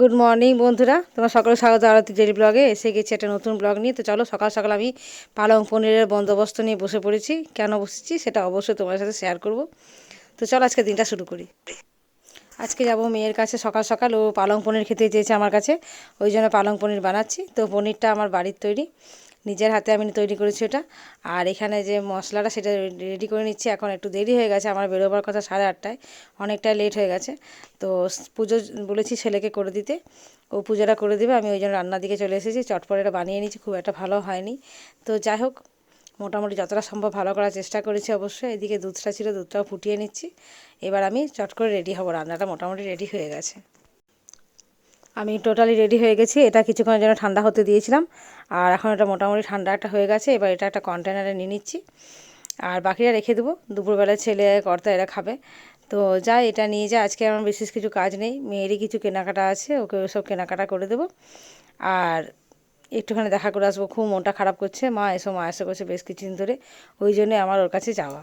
Good morning বন্ধুরা। তোমার সকালে স্বাগত আরতি ডেলি ব্লগে এসে গেছি একটা নতুন ব্লগ নিয়ে। তো চলো, সকাল সকাল আমি পালং পনিরের বন্দোবস্ত নিয়ে বসে পড়েছি। কেন বসেছি সেটা অবশ্যই তোমার সাথে শেয়ার করব। তো চলো, আজকে দিনটা শুরু করি। আজকে যাব মেয়ের কাছে সকাল সকাল। ও পালং পনির খেতে চেয়েছে আমার কাছে। ওই জন্য পালং পনির বানাচ্ছি। তো পনিরটা আমার বাড়ির তৈরি। নিজের হাতে আমি তৈরি করেছি ওটা। আর এখানে যে মশলাটা সেটা রেডি করে নিচ্ছি। এখন একটু দেরি হয়ে গেছে। আমার বেরোবার কথা সাড়ে আটটায়। অনেকটা লেট হয়ে গেছে। তো পুজো বলেছি ছেলেকে করে দিতে। ও পুজোটা করে দেবে। আমি ওই জন্য রান্নার দিকে চলে এসেছি। চটপট এটা বানিয়ে নিয়েছি। খুব একটা ভালো হয়নি। তো যাই হোক মোটামুটি যতটা সম্ভব ভালো করার চেষ্টা করেছি অবশ্যই। এদিকে দুধটা ছিল, দুধটাও ফুটিয়ে নিচ্ছি। এবার আমি চট করে রেডি হব। রান্নাটা মোটামুটি রেডি হয়ে গেছে। আমি টোটালি রেডি হয়ে গেছি। এটা কিছুক্ষণের জন্য ঠান্ডা হতে দিয়েছিলাম। আর এখন এটা মোটামুটি ঠান্ডা একটা হয়ে গেছে। এবার এটা একটা কন্টেনারে নিয়ে নিচ্ছি। আর বাকিটা রেখে দেবো। দুপুরবেলা ছেলে, কর্তা এরা খাবে। তো যা এটা নিয়ে যা আজকে আমার বিশেষ কিছু কাজ নেই। মেয়েরই কিছু কেনাকাটা আছে। ওকে ওসব কেনাকাটা করে দেবো। আর একটুখানি দেখা করে আসব খুব মনটা খারাপ করছে। মা এসো মা এসে করছে বেশ কিছুদিন ধরে। ওই জন্যে আমার ওর কাছে যাওয়া।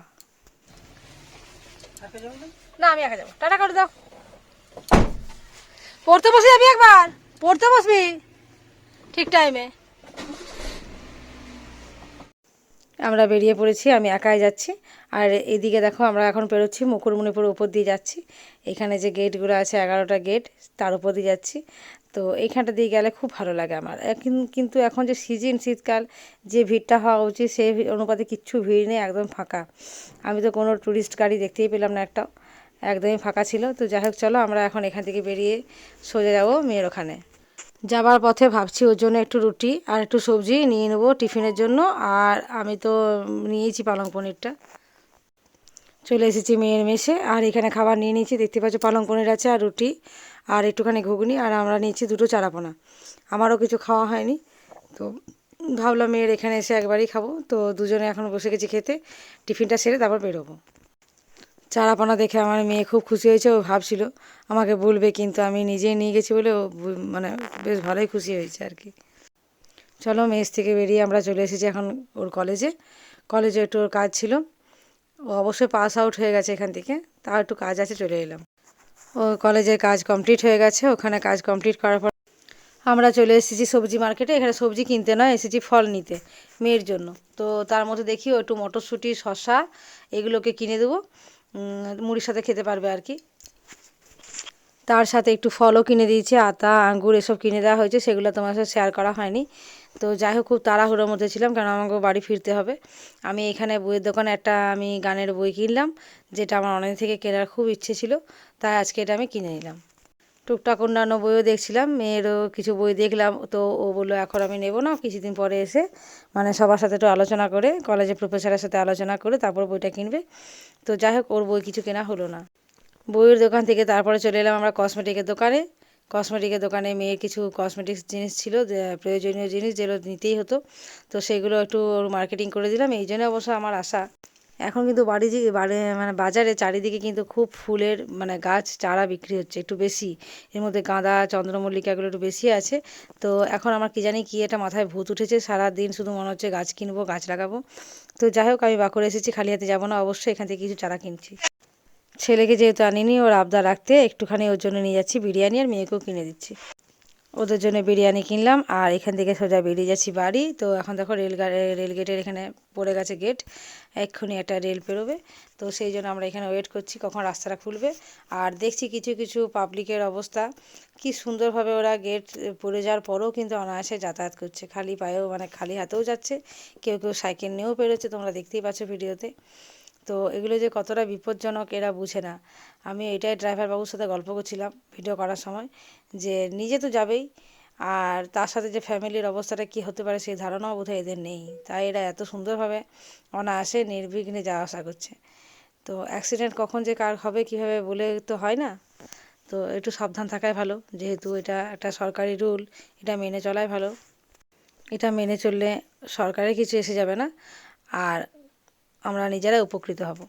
না? আমি একা যাব। টাটা করে দাও। পড়তে বসে যাবি একবার? পড়তে বসবি? ঠিক টাইমে আমরা বেরিয়ে পড়েছি, আমি একাই যাচ্ছি। আর এদিকে দেখো আমরা এখন পেরোচ্ছি মুকুরমণিপুর উপর দিয়ে যাচ্ছি। এখানে যে গেটগুলো আছে, এগারোটা গেট, তার উপর দিয়ে যাচ্ছি। তো এইখানটা দিয়ে গেলে খুব ভালো লাগে আমার। কিন্তু এখন যে সিজন, শীতকাল, যে ভিড়টা হওয়া উচিত সেই অনুপাতে কিচ্ছু ভিড় নেই, একদম ফাঁকা। আমি তো কোনো ট্যুরিস্ট গাড়ি দেখতেই পেলাম না একটাও। একদমই ফাঁকা ছিল। তো যাই হোক, চলো আমরা এখন এখান থেকে বেরিয়ে সোজা যাব মেয়ের ওখানে। যাবার পথে ভাবছি ওর জন্য একটু রুটি আর একটু সবজি নিয়ে নেব টিফিনের জন্য। আর আমি তো নিয়েছি পালং পনিরটা। চলে এসেছি মেয়ের মেশে আর এখানে খাবার নিয়ে নিয়েছি। দেখতে পাচ্ছ পালং পনির আছে আর রুটি আর একটুখানি ঘুগনি আর আমরা নিয়েছি দুটো চারাপোনা। আমারও কিছু খাওয়া হয়নি। তো ভাবলাম মেয়ের এখানে এসে একবারই খাব। তো দুজনে এখন বসে গেছি খেতে। টিফিনটা সেরে তারপর বেরোবো। চারাপোনা দেখে আমার মেয়ে খুব খুশি হয়েছে, ও ভাবছিল আমাকে বলবে, কিন্তু আমি নিজেই নিয়ে গেছি বলে ও মানে বেশ ভালোই খুশি হয়েছে আর কি। চলো মেস থেকে বেরিয়ে আমরা চলে এসেছি এখন ওর কলেজে। কলেজে একটু ওর কাজ ছিল। ও অবশ্যই পাস আউট হয়ে গেছে এখান থেকে, তাও একটু কাজ আছে, চলে এলাম। ও কলেজের কাজ কমপ্লিট হয়ে গেছে, ওখানে কাজ কমপ্লিট করার পর আমরা চলে এসেছি সবজি মার্কেটে এখানে সবজি কিনতে নয়, এসেছি ফল নিতে মেয়ের জন্য। তো তার মধ্যে দেখি ও একটু মটরশুঁটি শশা এগুলোকে কিনে দেবো। মুড়ির সাথে খেতে পারবে আর কি। তার সাথে একটু ফলও কিনে দিয়েছে, আতা, আঙ্গুর এসব কিনে দেওয়া হয়েছে, সেগুলো তোমার সাথে শেয়ার করা হয়নি। তো যাই হোক, খুব তাড়াহুড়োর মধ্যে ছিলাম, কারণ আমাকে বাড়ি ফিরতে হবে। আমি এখানে বইয়ের দোকানে একটা আমি গানের বই কিনলাম, যেটা আমার অনেক থেকে কেনার খুব ইচ্ছে ছিল, তাই আজকে এটা আমি কিনে নিলাম। টুকটাক অন্যান্য বইও দেখছিলাম, মেয়েরও কিছু বই দেখলাম, তো ও বলল, এখন আমি নেব না, কিছুদিন পরে এসে। মানে সবার সাথে একটু আলোচনা করে, কলেজের প্রফেসরের সাথে আলোচনা করে, তারপর বইটা কিনবে। তো যাই হোক, ওর বই কিছু কেনা হলো না। বইয়ের দোকান থেকে তারপরে চলে এলাম আমরা কসমেটিকের দোকানে। কসমেটিকের দোকানে মেয়ের কিছু কসমেটিক্স জিনিস ছিল প্রয়োজনীয় জিনিস যেগুলো নিতেই হতো। তো সেগুলো একটু মার্কেটিং করে দিলাম, এই জন্য অবশ্য আমার আশা। এখন কিন্তু বাড়ি বাড়ি মানে বাজারে চারিদিকে কিন্তু খুব ফুলের মানে গাছ, চারা বিক্রি হচ্ছে একটু বেশি। এর মধ্যে গাঁদা, চন্দ্রমল্লিকা এগুলো একটু বেশি আছে। তো এখন আমার কি জানি কি এটা মাথায় ভূত উঠেছে সারা দিন শুধু মনে হচ্ছে গাছ কিনবো, গাছ লাগাবো। তো যাই হোক, আমি বাঁকুড়া এসেছি, খালি হাতে যাব না, অবশ্যই এখান থেকে কিছু চারা কিনছি। ছেলেকে যেহেতু আনিনি, ওর আবদার রাখতে একটুখানি ওর জন্য নিয়ে যাচ্ছি, বিরিয়ানি আর মেয়েকেও কিনে দিচ্ছি। ওদের জন্য বিরিয়ানি কিনলাম, আর এখান থেকে সোজা বেরিয়ে যাচ্ছি বাড়ি। তো এখন দেখো রেল রেল গেটের এখানে পড়ে গেছে গেট এক্ষুনি একটা রেল পেরোবে তো সেই জন্য আমরা এখানে ওয়েট করছি, কখন রাস্তাটা খুলবে। আর দেখছি কিছু কিছু পাবলিকের অবস্থা। কি সুন্দরভাবে ওরা গেট পড়ে যাওয়ার পরেও কিন্তু অনায়াসে যাতায়াত করছে। খালি পায়েও মানে খালি হাতেও যাচ্ছে। কেউ কেউ সাইকেল নিয়েও পেরোচ্ছে তোমরা দেখতেই পাচ্ছ ভিডিওতে তো এগুলো যে কতটা বিপজ্জনক এরা বুঝে না। আমি এটাই ড্রাইভার বাবুর সাথে গল্প করছিলাম ভিডিও করার সময় যে নিজে তো যাবেই, আর তার সাথে যে ফ্যামিলির অবস্থাটা কী হতে পারে সেই ধারণাও বোধহয় এদের নেই। তাই এরা এত সুন্দরভাবে অনায়াসে নির্বিঘ্নে যাওয়া আসা করছে। তো অ্যাক্সিডেন্ট কখন যে কার হবে কীভাবে বলে তো হয় না। তো একটু সাবধান থাকাই ভালো, যেহেতু এটা একটা সরকারি রুল, এটা মেনে চলাই ভালো। এটা মেনে চললে সরকারের কিছু এসে যাবে না। আর আমরা নিজেরাই উপকৃত হব।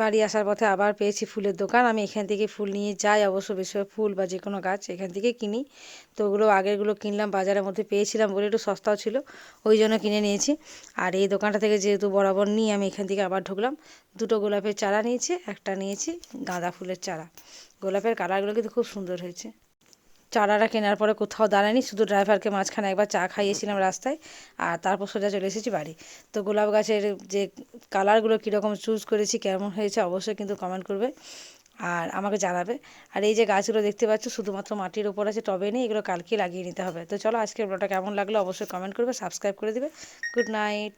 বাড়ি আসার পথে আবার পেয়েছি ফুলের দোকান। আমি এখান থেকে ফুল নিয়ে যাই, অবশ্য বেশিরভাগ ফুল বা যে কোনো গাছ এখান থেকে কিনি। তো ওগুলো আগেরগুলো কিনলাম, বাজারের মধ্যে পেয়েছিলাম বলে একটু সস্তাও ছিল, ওই জন্য কিনে নিয়েছি। আর এই দোকানটা থেকে যেহেতু বরাবর নিই আমি এখান থেকে আবার ঢুকলাম, দুটো গোলাপের চারা নিয়েছি, একটা নিয়েছি গাঁদা ফুলের চারা। গোলাপের কালারগুলো কিন্তু খুব সুন্দর হয়েছে। চারাটা কেনার পরে কোথাও দাঁড়ায়নি, শুধু ড্রাইভারকে মাঝখানে একবার চা খাইয়েছিলাম রাস্তায় আর তারপর সোজা চলে এসেছি বাড়ি। তো গোলাপ গাছের যে কালারগুলো কীরকম চুজ করেছি, কেমন হয়েছে অবশ্যই কিন্তু কমেন্ট করবে আর আমাকে জানাবে। আর এই যে গাছগুলো দেখতে পাচ্ছ, শুধুমাত্র মাটির ওপর আছে, টবে নেই, এগুলো কালকে লাগিয়ে নিতে হবে। তো চলো আজকের ব্লগটা কেমন লাগল অবশ্যই কমেন্ট করবে সাবস্ক্রাইব করে দিবে। Good night